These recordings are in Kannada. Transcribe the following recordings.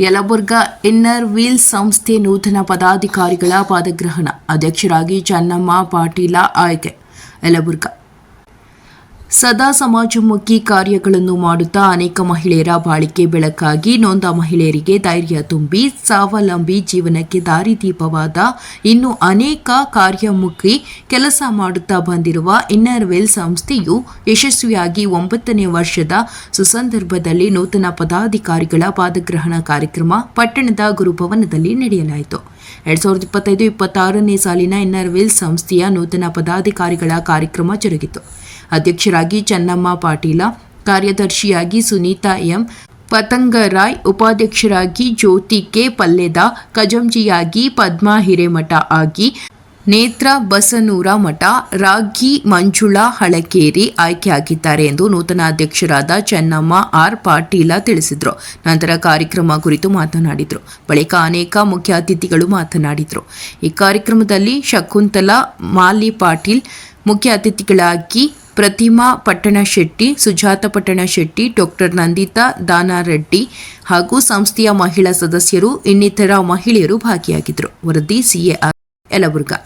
ಯಲಬುರ್ಗಾ ಇನ್ನರ್ ವೀಲ್ ಸಂಸ್ಥೆ ನೂತನ ಪದಾಧಿಕಾರಿಗಳ ಪದಗ್ರಹಣ. ಅಧ್ಯಕ್ಷರಾಗಿ ಚನ್ನಮ್ಮ ಪಾಟೀಲ ಆಯ್ಕೆ. ಯಲಬುರ್ಗಾ. ಸದಾ ಸಮಾಜಮುಖಿ ಕಾರ್ಯಗಳನ್ನು ಮಾಡುತ್ತಾ ಅನೇಕ ಮಹಿಳೆಯರ ಬಾಳಿಕೆ ಬೆಳಕಾಗಿ ನೊಂದ ಮಹಿಳೆಯರಿಗೆ ಧೈರ್ಯ ತುಂಬಿ ಸ್ವಾವಲಂಬಿ ಜೀವನಕ್ಕೆ ದಾರಿದೀಪವಾದ ಇನ್ನು ಅನೇಕ ಕಾರ್ಯಮುಖಿ ಕೆಲಸ ಮಾಡುತ್ತಾ ಬಂದಿರುವ ಇನ್ನರ್ ವೆಲ್ ಸಂಸ್ಥೆಯು ಯಶಸ್ವಿಯಾಗಿ ಒಂಬತ್ತನೇ ವರ್ಷದ ಸುಸಂದರ್ಭದಲ್ಲಿ ನೂತನ ಪದಾಧಿಕಾರಿಗಳ ಪಾದಗ್ರಹಣ ಕಾರ್ಯಕ್ರಮ ಪಟ್ಟಣದ ಗುರುಭವನದಲ್ಲಿ ನಡೆಯಲಾಯಿತು. ಎರಡ್ ಸಾವಿರದ ಇಪ್ಪತ್ತೈದು ಇಪ್ಪತ್ತಾರನೇ ಸಾಲಿನ ಇನ್ನರ್ ವೆಲ್ ಸಂಸ್ಥೆಯ ನೂತನ ಪದಾಧಿಕಾರಿಗಳ ಕಾರ್ಯಕ್ರಮ ಜರುಗಿತು. ಅಧ್ಯಕ್ಷರಾಗಿ ಚನ್ನಮ್ಮ ಪಾಟೀಲ, ಕಾರ್ಯದರ್ಶಿಯಾಗಿ ಸುನೀತಾ ಎಂ ಪತಂಗರಾಯ್ ಉಪಾಧ್ಯಕ್ಷರಾಗಿ ಜ್ಯೋತಿ ಕೆ ಪಲ್ಲೆದ, ಖಜಂಜಿಯಾಗಿ ಪದ್ಮಾ ಹಿರೇಮಠ ಆಗಿ ನೇತ್ರ ಬಸನೂರ ಮಠ, ರಾಗಿ ಮಂಜುಳಾ ಹಳಕೇರಿ ಆಯ್ಕೆಯಾಗಿದ್ದಾರೆ ಎಂದು ನೂತನ ಅಧ್ಯಕ್ಷರಾದ ಚೆನ್ನಮ್ಮ ಆರ್ ಪಾಟೀಲ ತಿಳಿಸಿದರು. ನಂತರ ಕಾರ್ಯಕ್ರಮ ಕುರಿತು ಮಾತನಾಡಿದರು. ಬಳಿಕ ಅನೇಕ ಮುಖ್ಯ ಅತಿಥಿಗಳು ಮಾತನಾಡಿದರು. ಈ ಕಾರ್ಯಕ್ರಮದಲ್ಲಿ ಶಕುಂತಲಾ, ಮಾಲಿ ಪಾಟೀಲ್ ಮುಖ್ಯ ಅತಿಥಿಗಳಾಗಿ ಪ್ರತಿಮಾ ಪಟ್ಟಣ ಶೆಟ್ಟಿ, ಸುಜಾತ ಪಟ್ಟಣ ಶೆಟ್ಟಿ, ಡಾಕ್ಟರ್ ನಂದಿತಾ ದಾನಾರೆಡ್ಡಿ ಹಾಗೂ ಸಂಸ್ಥೆಯ ಮಹಿಳಾ ಸದಸ್ಯರು, ಇನ್ನಿತರ ಮಹಿಳೆಯರು ಭಾಗಿಯಾಗಿದ್ದರು. ವರದಿ ಸಿಎಆರ್ ಯಲಬುರ್ಗಾ.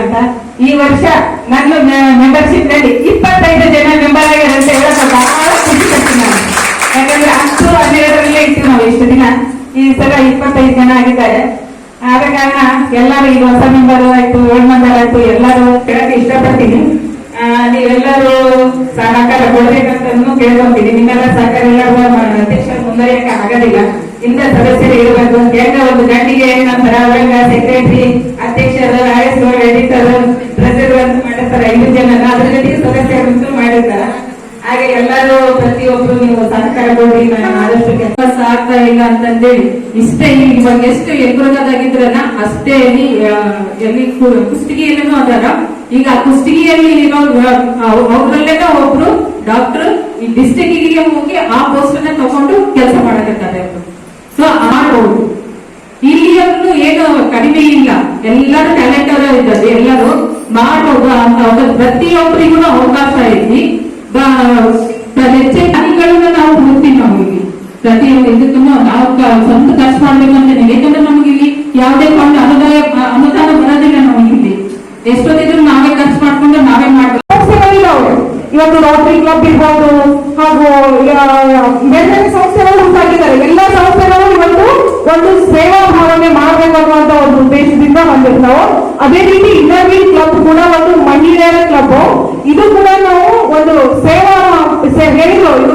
ಅಂತ ಈ ವರ್ಷ ನನ್ನ ಮೆಂಬರ್ಶಿಪ್ನಲ್ಲಿ ಇಪ್ಪತ್ತೈದು ಜನ ಮೆಂಬರ್ ಹೇಳಕ್ ಬಹಳ ಈ ಸಲ ಇಪ್ಪತ್ತೈದು ಜನ ಆಗಿದ್ದಾರೆ. ಆದ ಕಾರಣ ಎಲ್ಲರೂ ಈಗ ಹೊಸ ಮೆಂಬರ್ ಆಯ್ತು ಓಲ್ಡ್ ಮೆಂಬರ್ ಆಯ್ತು, ಎಲ್ಲರೂ ಕೇಳಕ್ಕೆ ಇಷ್ಟಪಡ್ತೀನಿ. ನೀವೆಲ್ಲರೂ ಸಹಕಾರ ಕೊಡ್ಬೇಕಂತನೂ ಕೇಳ್ಕೊಂತೀನಿ. ನಿಮ್ಮೆಲ್ಲ ಸಹಕಾರ ಎಲ್ಲರೂ ಅಧ್ಯಕ್ಷರು ಮುಂದುವರಿಯಕ್ಕೆ ಆಗೋದಿಲ್ಲ. ಇಂಥ ಸದಸ್ಯರು ಇರಬೇಕು ಅಂತ. ಹೆಂಗ ಒಂದು ಗಂಟಿಗೆ ನಂತರ ಒಳಗ ಸೆಕ್ರೆಟರಿ ಅಧ್ಯಕ್ಷರು ಆಯಸ್ ಎಡಿಟರ್ ಟ್ರೆಸರ್ ಅಂತ ಮಾಡಿರ್ತಾರೆ ಐದು ಜನ. ಅದ್ರ ಜೊತೆಗೆ ಸದಸ್ಯರು ಹಾಗೆ ಎಲ್ಲರೂ ಪ್ರತಿಯೊಬ್ರು ನೀವು ಸಹಕಾರ ಕೊಡಿ ನಾನು ಆದಷ್ಟು ಕೆಲಸ ಆಗ್ತಾ ಇಲ್ಲ ಅಂತಂದೇಳಿ ಇಷ್ಟೇ ಇವಾಗ ಎಷ್ಟು ಯಲಬುರ್ಗದಾಗಿದ್ರಲ್ಲ ಅಷ್ಟೇ ಇಲ್ಲಿ ಆ, ಎಲ್ಲಿ ಕುಷ್ಟಗಿಯಲ್ಲೂ ಅದಾರ ಈಗ ಆ ಕುಷ್ಟಗಿಯಲ್ಲಿ ಇರೋ ಒಬ್ರು ಡಾಕ್ಟರ್ ಈ ಡಿಸ್ಟಿಕ್ಗೆ ಹೋಗಿ ಆ ಪೋಸ್ಟ್ ಅನ್ನ ತಗೊಂಡು ಕೆಲಸ ಮಾಡಕತ್ತಾರೆ ಸೊ ಮಾಡ್ಬೋದು ಇಲ್ಲಿಯೂ ಏನು ಕಡಿಮೆ ಇಲ್ಲ. ಎಲ್ಲರೂ ಟ್ಯಾಲೆಂಟ್ ಇದ್ದಾರೆ ಎಲ್ಲರೂ ಮಾಡ್ಬೋದು ಅಂತ ಅವ್ರ ಪ್ರತಿಯೊಬ್ಬರಿಗೂ ಅವಕಾಶ ಐತಿ. ಹೆಚ್ಚಿನ ನಾವು ಹುಡುಕ್ತೀವಿ ನಾವು ಇಲ್ಲಿ ಪ್ರತಿಯೊಂದು ಇದಕ್ಕೂ ನಾವು ಸ್ವಂತ ಖರ್ಚು ಮಾಡ್ಬೇಕಂತ ಯಾಕಂದ್ರೆ ನಮ್ಗೆ ಇಲ್ಲಿ ಯಾವುದೇ ಫಂಡ್ ಅನುದಾಯ, ಅನುದಾನ ಬರೋದಿಲ್ಲ ನಮಗೆ ಇಲ್ಲಿ. ಎಷ್ಟೊತ್ತಿದ್ರು ನಾವೇ ಖರ್ಚು ಮಾಡ್ಕೊಂಡು ನಾವೇ ಮಾಡ್ಬೇಕು. ಇವತ್ತು ರೋಟರಿ ಕ್ಲಬ್ ಇರ್ಬೋದು, ಹಾಗೂ ಬೇರೆ ಸಂಸ್ಥೆಗಳು ಉಂಟಾಗಿದ್ದಾರೆ. ಎಲ್ಲ ಸಂಸ್ಥೆಗಳು ಇವತ್ತು ಒಂದು ಸೇವಾ ಭಾವನೆ ಮಾಡಬೇಕು ಒಂದು ಉದ್ದೇಶದಿಂದ ಬಂದಿರ್ತಾವೆ. ಅದೇ ರೀತಿ ಇನ್ನರ್ವಿ ಕ್ಲಬ್ ಕೂಡ ಒಂದು ಮಹಿಳೆಯರ ಕ್ಲಬ್ ಸೇ-